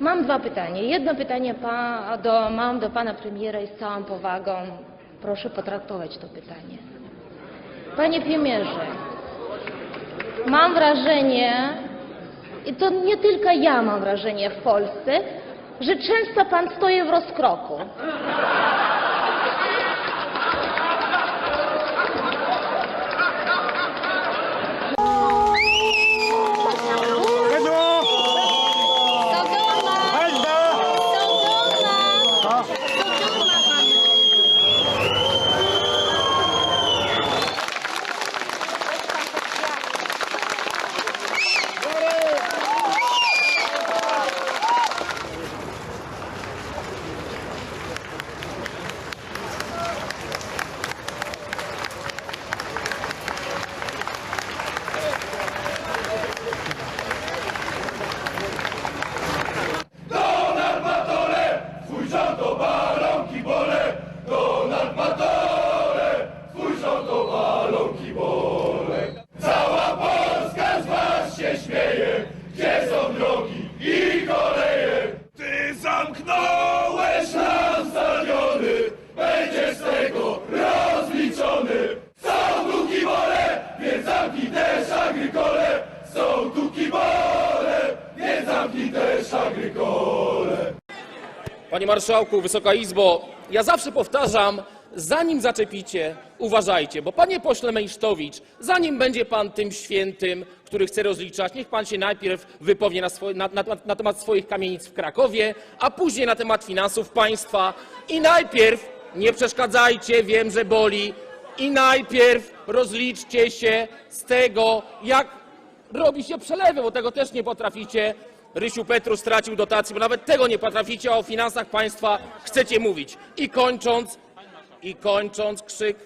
Mam dwa pytania. Jedno pytanie pa, do, mam do pana premiera i z całą powagą proszę potraktować to pytanie. Panie premierze, mam wrażenie, i to nie tylko ja mam wrażenie w Polsce, że często pan stoi w rozkroku. Agrykole. Panie Marszałku, Wysoka Izbo, ja zawsze powtarzam, zanim zaczepicie, uważajcie, bo panie pośle Mejsztowicz, zanim będzie pan tym świętym, który chce rozliczać, niech pan się najpierw wypowie na, na, na, na temat swoich kamienic w Krakowie, a później na temat finansów państwa i najpierw, nie przeszkadzajcie, wiem, że boli, i najpierw rozliczcie się z tego, jak robi się przelewy, bo tego też nie potraficie. Rysiu Petru stracił dotację, bo nawet tego nie potraficie, a o finansach państwa chcecie mówić. I kończąc, i kończąc, krzyk,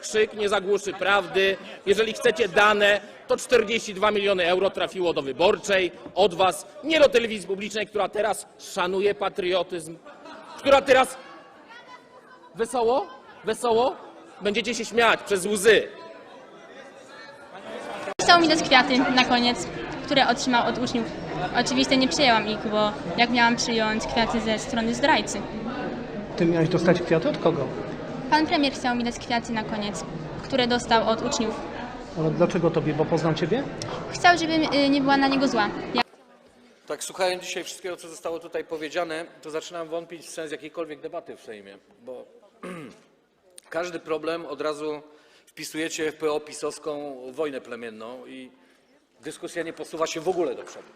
krzyk nie zagłuszy prawdy. Jeżeli chcecie dane, to 42 miliony euro trafiło do wyborczej od was, nie do telewizji publicznej, która teraz szanuje patriotyzm, która teraz wesoło, wesoło będziecie się śmiać przez łzy. Chciał mi dać kwiaty na koniec, które otrzymał od uczniów. Oczywiście nie przyjęłam ich, bo jak miałam przyjąć kwiaty ze strony zdrajcy? Ty miałeś dostać kwiaty od kogo? Pan premier chciał mi dać kwiaty na koniec, które dostał od uczniów. Ale dlaczego tobie? Bo poznam ciebie? Chciał, żebym y, nie była na niego zła. Ja Tak, słuchając dzisiaj wszystkiego, co zostało tutaj powiedziane, to zaczynam wątpić w sens jakiejkolwiek debaty w Sejmie, bo każdy problem od razu wpisujecie w PO-pisowską wojnę plemienną i dyskusja nie posuwa się w ogóle do przodu.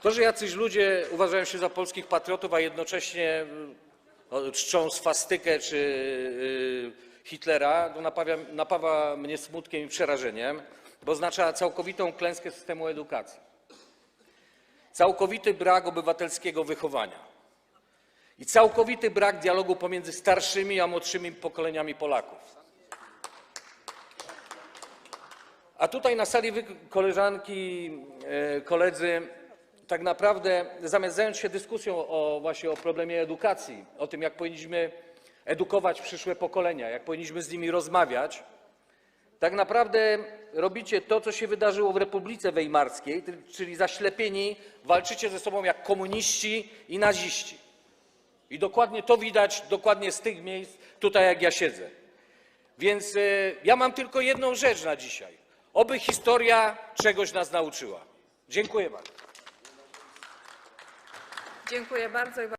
To, że jacyś ludzie uważają się za polskich patriotów, a jednocześnie no, czczą swastykę czy y, Hitlera, napawia, napawa mnie smutkiem i przerażeniem, bo oznacza całkowitą klęskę systemu edukacji całkowity brak obywatelskiego wychowania i całkowity brak dialogu pomiędzy starszymi a młodszymi pokoleniami Polaków. A tutaj na sali wy, koleżanki, e, koledzy, tak naprawdę zamiast zająć się dyskusją o właśnie o problemie edukacji, o tym, jak powinniśmy edukować przyszłe pokolenia, jak powinniśmy z nimi rozmawiać, tak naprawdę robicie to, co się wydarzyło w Republice Weimarskiej, czyli zaślepieni walczycie ze sobą jak komuniści i naziści. I dokładnie to widać dokładnie z tych miejsc, tutaj jak ja siedzę. Więc e, ja mam tylko jedną rzecz na dzisiaj. Oby historia czegoś nas nauczyła. Dziękuję bardzo. Dziękuję bardzo.